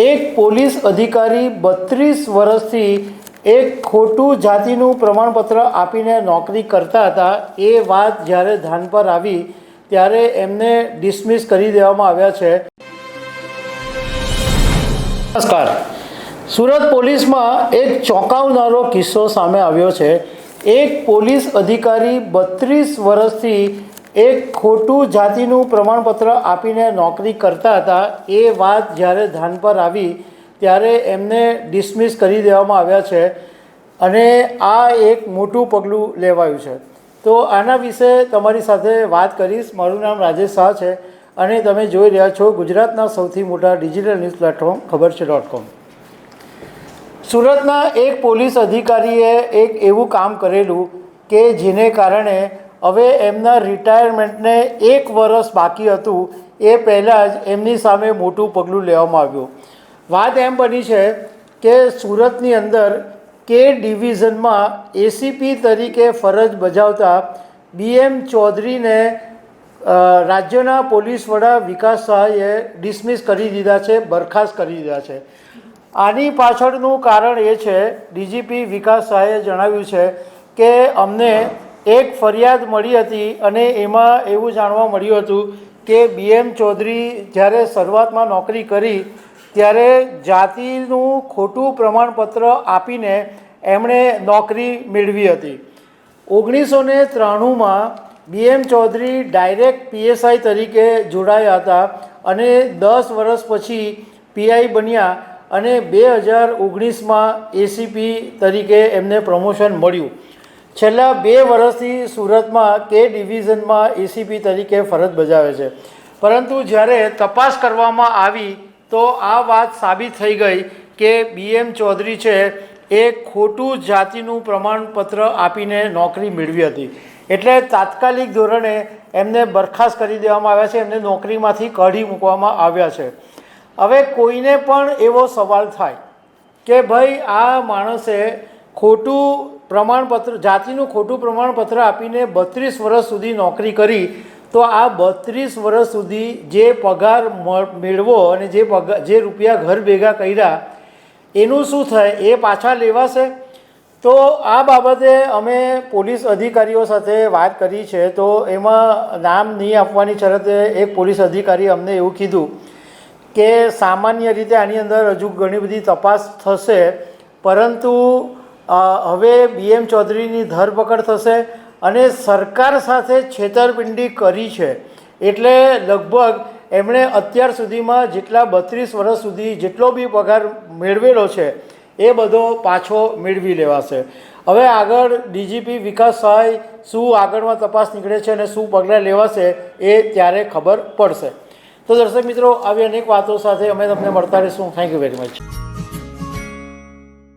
એક પોલીસ અધિકારી બત્રીસ વર્ષથી એક ખોટું જાતિનું પ્રમાણપત્ર આપીને નોકરી કરતા હતા, એ વાત જ્યારે ધ્યાન પર આવી ત્યારે એમને ડિસમિસ કરી દેવામાં આવ્યા છે. નમસ્કાર. સુરત પોલીસમાં એક ચોંકાવનારો કિસ્સો સામે આવ્યો છે. એક પોલીસ અધિકારી બત્રીસ વર્ષથી એક ખોટું જાતિનું પ્રમાણપત્ર આપીને નોકરી કરતા હતા, એ વાત જ્યારે ધ્યાન પર આવી, ત્યારે એમને ડિસમિસ કરી દેવામાં આવ્યા છે અને આ એક મોટું પગલું લેવાયું છે. તો આના વિશે તમારી સાથે વાત કરીશ. મારું નામ રાજેશ શાહ છે અને તમે જોઈ રહ્યા છો ગુજરાતના સૌથી મોટા ડિજિટલ ન્યૂઝ પ્લેટફોર્મ, ખબર છે ડોટ કોમ. સુરતના એક પોલીસ અધિકારીએ એક એવું કામ કરેલું કે જેને કારણે હવે એમના રિટાયરમેન્ટને એક વર્ષ બાકી હતું, એ પહેલાં જ એમની સામે મોટું પગલું લેવામાં આવ્યું. વાત એમ બની છે કે સુરતની અંદર કે ડિવિઝનમાં એસીપી તરીકે ફરજ બજાવતા બીએમ ચૌધરીને રાજ્યના પોલીસ વડા વિકાસ સહાયે ડિસમિસ કરી દીધા છે, બરખાસ્ત કરી દીધા છે. આની પાછળનું કારણ એ છે, ડીજીપી વિકાસ સહાયે જણાવ્યું છે કે અમને એક ફરિયાદ મળી હતી અને એમાં એવું જાણવા મળ્યું હતું કે બીએમ ચૌધરી જ્યારે શરૂઆતમાં નોકરી કરી, ત્યારે જાતિનું ખોટું પ્રમાણપત્ર આપીને એમણે નોકરી મેળવી હતી. ઓગણીસો ને ત્રાણુંમાં બીએમ ચૌધરી ડાયરેક્ટ પીએસઆઈ તરીકે જોડાયા હતા અને દસ વર્ષ પછી પીઆઈ બન્યા અને બે હજાર ઓગણીસમાં એસીપી તરીકે એમને પ્રમોશન મળ્યું. છેલ્લા બે વર્ષથી સુરતમાં કે ડિવિઝનમાં એસીપી તરીકે ફરજ બજાવે છે. પરંતુ જ્યારે તપાસ કરવામાં આવી, તો આ વાત સાબિત થઈ ગઈ કે બીએમ ચૌધરી છે, એ ખોટું જાતિનું પ્રમાણપત્ર આપીને નોકરી મેળવી હતી. એટલે તાત્કાલિક ધોરણે એમને બરખાસ્ત કરી દેવામાં આવ્યા છે, એમને નોકરીમાંથી કાઢી મૂકવામાં આવ્યા છે. હવે કોઈને પણ એવો સવાલ થાય કે ભાઈ આ માણસે ખોટું પ્રમાણપત્ર, જાતિનું ખોટું પ્રમાણપત્ર આપીને બત્રીસ વર્ષ સુધી નોકરી કરી, તો આ બત્રીસ વર્ષ સુધી જે પગાર મેળવો અને જે પગાર જે રૂપિયા ઘર ભેગા કર્યા, એનું શું થાય? એ પાછા લેવાશે? તો આ બાબતે અમે પોલીસ અધિકારીઓ સાથે વાત કરી છે, તો એમાં નામ નહીં આપવાની શરતે એક પોલીસ અધિકારી અમને એવું કીધું કે સામાન્ય રીતે આની અંદર હજુ ઘણી બધી તપાસ થશે, પરંતુ હવે બીએમ ચૌધરીની ધરપકડ થશે અને સરકાર સાથે છેતરપિંડી કરી છે. એટલે લગભગ એમણે અત્યાર સુધીમાં જેટલા બત્રીસ વર્ષ સુધી જેટલો બી પગાર મેળવેલો છે, એ બધો પાછો મેળવી લેવાશે. હવે આગળ ડીજીપી વિકાસ સહાય શું આગળમાં તપાસ નીકળે છે અને શું પગલાં લેવાશે, એ ત્યારે ખબર પડશે. તો દર્શક મિત્રો, આવી અનેક વાતો સાથે અમે તમને મળતા રહીશું. Thank you very much